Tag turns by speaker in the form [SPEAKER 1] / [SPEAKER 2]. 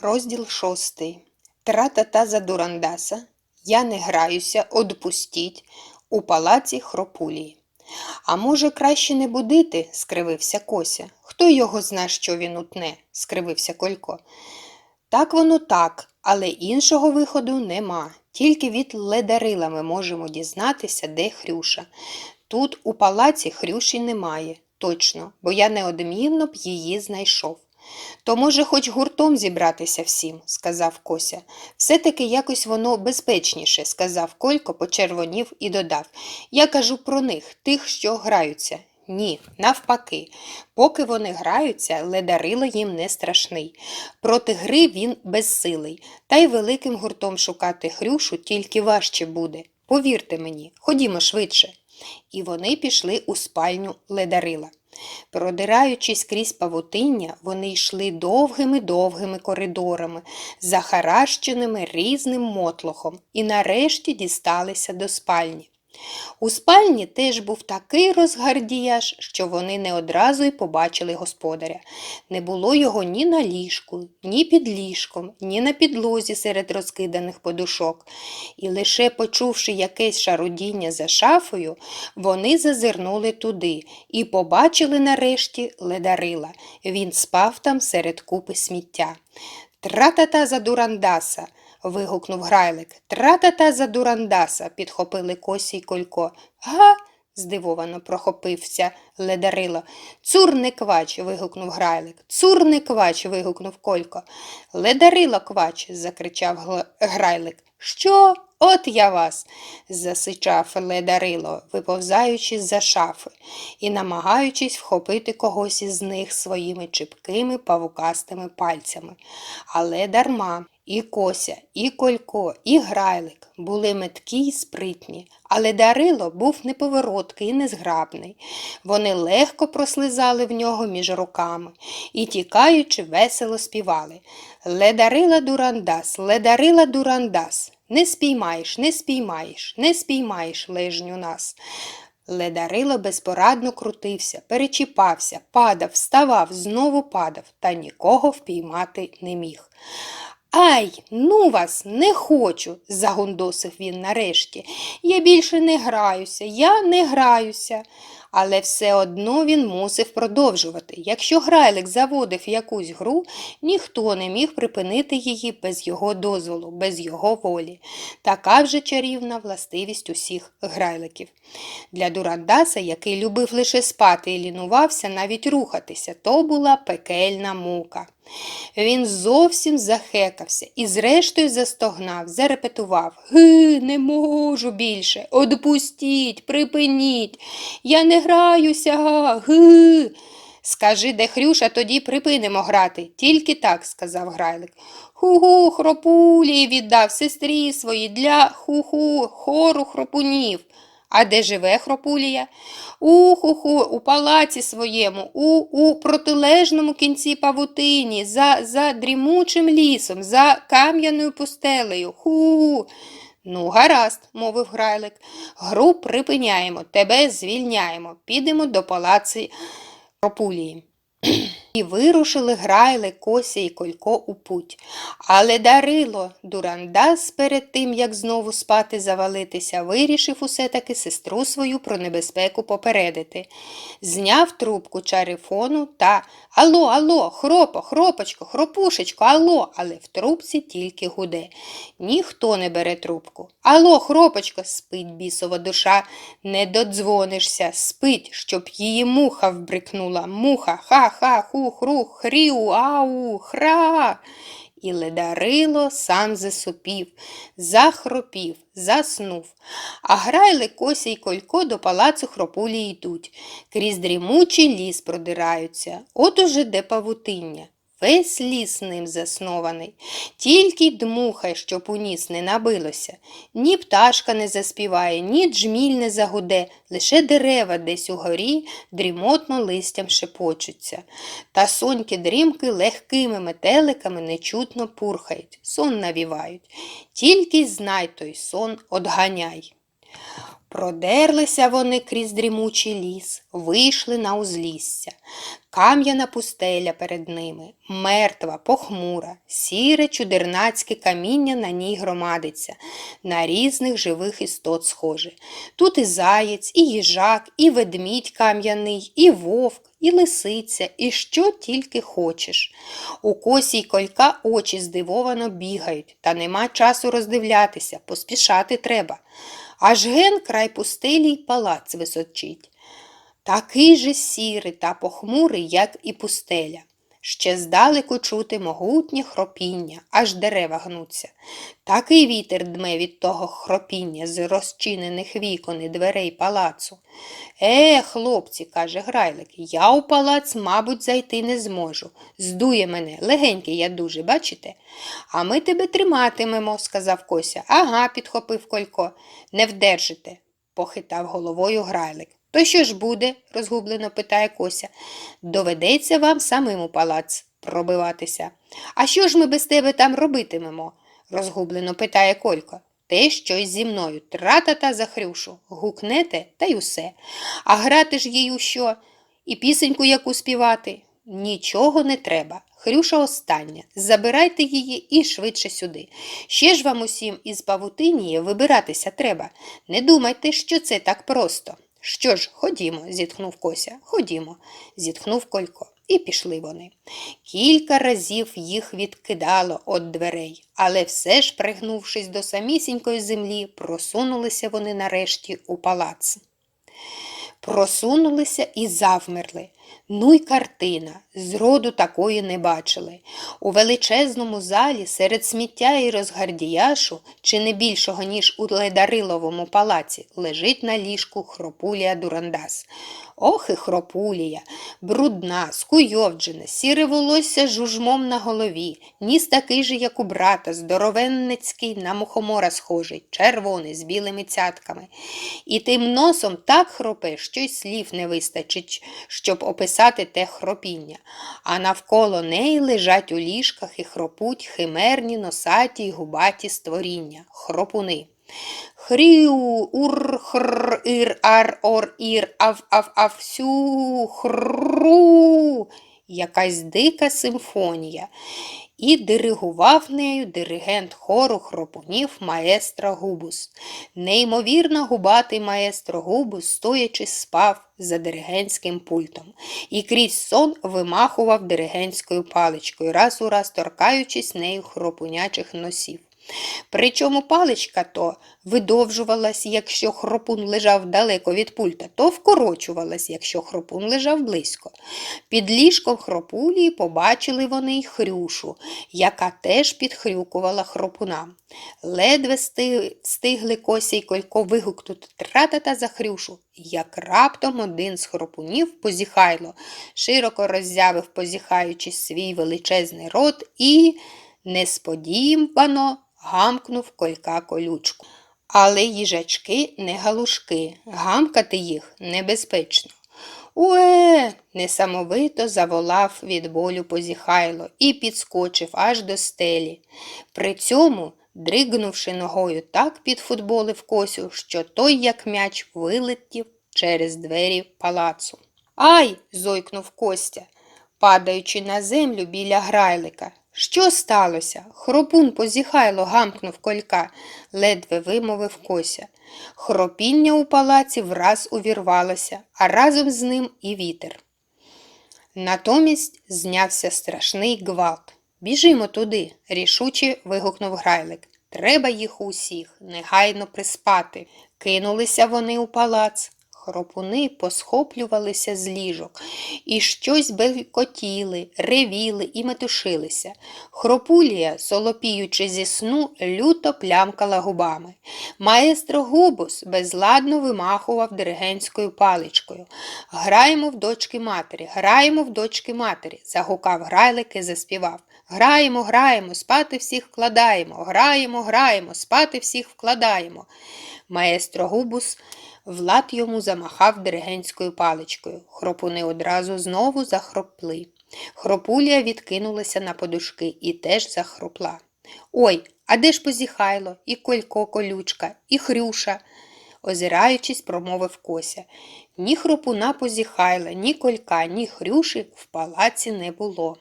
[SPEAKER 1] Розділ шостий. Тра-та-та за дурандаса. Я не граюся, одпустіть. У палаці хропулії. А може, краще не будити? скривився Кося. Хто його зна, що він утне? скривився Колько. Так воно так, але іншого виходу нема. Тільки від ледарила ми можемо дізнатися, де Хрюша. Тут у палаці Хрюші немає, точно, бо я неодмінно б її знайшов. То, може, хоч гуртом зібратися всім, сказав Кося. Все-таки якось воно безпечніше, сказав Колько, почервонів і додав. Я кажу про них, тих, що граються. Ні, навпаки, поки вони граються, ледарило їм не страшний. Проти гри він безсилий, та й великим гуртом шукати хрюшу тільки важче буде. Повірте мені, ходімо швидше. І вони пішли у спальню ледарила. Продираючись крізь павутиння, вони йшли довгими-довгими коридорами, захаращеними різним мотлохом, і нарешті дісталися до спальні. У спальні теж був такий розгардіяж, що вони не одразу й побачили господаря. Не було його ні на ліжку, ні під ліжком, ні на підлозі серед розкиданих подушок. І лише почувши якесь шарудіння за шафою, вони зазирнули туди і побачили нарешті ледарила. Він спав там серед купи сміття. Тра-та-та за дурандаса вигукнув грайлик. Тра-та-та за дурандаса, підхопили Косі й Колько. Га? здивовано прохопився ледарило. Цур не квач. вигукнув грайлик. Цур не квач. вигукнув Колько. Ледарило квач. закричав грайлик. Що? От я вас. засичав ледарило, виповзаючи з-за шафи і намагаючись вхопити когось із них своїми чіпкими павукастими пальцями. Але дарма. І Кося, і Колько, і Грайлик були меткі й спритні, але Дарило був неповороткий і незграбний. Вони легко прослизали в нього між руками і, тікаючи, весело співали. Ледарила дурандас, ледарила дурандас. Не спіймаєш, не спіймаєш, не спіймаєш лежню нас. Ледарило безпорадно крутився, перечіпався, падав, вставав, знову падав, та нікого впіймати не міг. Ай, ну вас, не хочу, загондосив він нарешті. Я більше не граюся, я не граюся. Але все одно він мусив продовжувати. Якщо грайлик заводив якусь гру, ніхто не міг припинити її без його дозволу, без його волі. Така вже чарівна властивість усіх грайликів. Для Дурандаса, який любив лише спати і лінувався навіть рухатися, то була пекельна мука. Він зовсім захекався і зрештою застогнав, зарепетував Ги, не можу більше. Одпустіть, припиніть. Я не граюся. Ги. Скажи, де Хрюша, тоді припинимо грати. Тільки так, сказав Грайлик. Ху-ху, хропулі віддав сестрі свої для ху-ху, хору хропунів. А де живе хропулія? У-ху-ху, у палаці своєму, у, у протилежному кінці павутині, за, за дрімучим лісом, за кам'яною пустелею. Ху. Ну, гаразд, мовив Грайлик. Гру припиняємо, тебе звільняємо. Підемо до палаці Хропулії. І вирушили грайли Кося і Колько у путь. Але Дарило, Дурандас, перед тим, як знову спати завалитися, вирішив усе таки сестру свою про небезпеку попередити. Зняв трубку чарифону та Алло, алло, хропо, хропочко, хропушечко, алло, але в трубці тільки гуде. Ніхто не бере трубку. Алло, хропочко, спить бісова душа, не додзвонишся, спить, щоб її муха вбрикнула. Муха, ха-ха, ху-хру, хріу, ау, хра. І ледарило сам засопів, захропів, заснув. А грайли Кося й Колько до палацу хропулі йдуть, крізь дрімучий ліс продираються. От уже де павутиння. Весь ліс ним заснований, тільки дмухай, щоб у ніс не набилося. Ні пташка не заспіває, ні джміль не загуде, лише дерева десь угорі дрімотно листям шепочуться. Та соньки дрімки легкими метеликами нечутно пурхають, сон навівають. Тільки знай той сон одганяй. Продерлися вони крізь дрімучий ліс, вийшли на узлісся. Кам'яна пустеля перед ними, мертва, похмура, сіре чудернацьке каміння на ній громадиться, на різних живих істот схоже. Тут і заєць, і їжак, і ведмідь кам'яний, і вовк, і лисиця, і що тільки хочеш. У косі й колька очі здивовано бігають, та нема часу роздивлятися, поспішати треба. Аж ген край пустелі й палац височить. Такий же сірий та похмурий, як і пустеля. Ще здалеку чути могутнє хропіння, аж дерева гнуться. Такий вітер дме від того хропіння з розчинених вікон і дверей палацу. Е, хлопці, каже Грайлик, я у палац, мабуть, зайти не зможу. Здує мене, легенький я дуже, бачите? А ми тебе триматимемо, сказав Кося. Ага, підхопив Колько. Не вдержите, похитав головою Грайлик. То що ж буде? розгублено питає Кося. Доведеться вам самим у палац пробиватися. А що ж ми без тебе там робитимемо? розгублено питає Колько. Те щось зі мною, тратата за хрюшу, гукнете та й усе. А грати ж їй у що? І пісеньку яку співати? Нічого не треба. Хрюша остання. Забирайте її і швидше сюди. Ще ж вам усім із павутинії вибиратися треба. Не думайте, що це так просто. Що ж, ходімо, зітхнув Кося. Ходімо, зітхнув Колько. І пішли вони. Кілька разів їх відкидало від дверей, але все ж, пригнувшись до самісінької землі, просунулися вони нарешті у палац. Просунулися і завмерли. Ну й картина, зроду такої не бачили. У величезному залі серед сміття і розгардіяшу, чи не більшого, ніж у Ледариловому палаці, лежить на ліжку хропулія Дурандас. Ох і хропулія, брудна, скуйовджена, сіре волосся жужмом на голові, ніс такий же, як у брата, здоровенницький, на мухомора схожий, червоний, з білими цятками. І тим носом так хропе, що й слів не вистачить, щоб описати те хропіння. А навколо неї лежать у ліжках і хропуть химерні носаті й губаті створіння, хропуни. Хріу, ур, хр, ір, ар, ор, ір, ав, ав, ав, сю, хру. Якась дика симфонія. І диригував нею диригент хору хропунів маестро Губус. Неймовірно губатий маестро Губус, стоячи, спав за диригентським пультом і крізь сон вимахував диригентською паличкою, раз у раз торкаючись нею хропунячих носів. Причому паличка то видовжувалась, якщо хропун лежав далеко від пульта, то вкорочувалась, якщо хропун лежав близько. Під ліжком хропулії побачили вони й хрюшу, яка теж підхрюкувала хропуна. Ледве сти- встигли Кося й Колько вигукнути тратата за хрюшу, як раптом один з хропунів позіхайло, широко роззявив, позіхаючи свій величезний рот і несподівано гамкнув колька колючку. Але їжачки не галушки, гамкати їх небезпечно. Уе, несамовито заволав від болю позіхайло і підскочив аж до стелі. При цьому, дригнувши ногою так під футболив косю, що той, як м'яч, вилетів через двері палацу. Ай. зойкнув Костя, падаючи на землю біля грайлика. Що сталося? Хропун позіхайло гамкнув колька, ледве вимовив Кося. Хропіння у палаці враз увірвалося, а разом з ним і вітер. Натомість знявся страшний гвалт. Біжимо туди, рішуче вигукнув грайлик. Треба їх усіх негайно приспати. Кинулися вони у палац. Хропуни посхоплювалися з ліжок і щось белькотіли, ревіли і метушилися. Хропулія, солопіючи зі сну, люто плямкала губами. Маестро Губус безладно вимахував диригентською паличкою. Граємо в дочки матері, граємо в дочки матері, загукав грайлик і заспівав. Граємо, граємо, спати всіх вкладаємо, граємо, граємо, спати всіх вкладаємо. Маестро Губус Влад йому замахав диригентською паличкою. Хропуни одразу знову захропли. Хропулія відкинулася на подушки і теж захропла. Ой, а де ж позіхайло, і колько колючка, і хрюша? озираючись, промовив Кося. Ні хропуна позіхайла, ні колька, ні хрюші в палаці не було.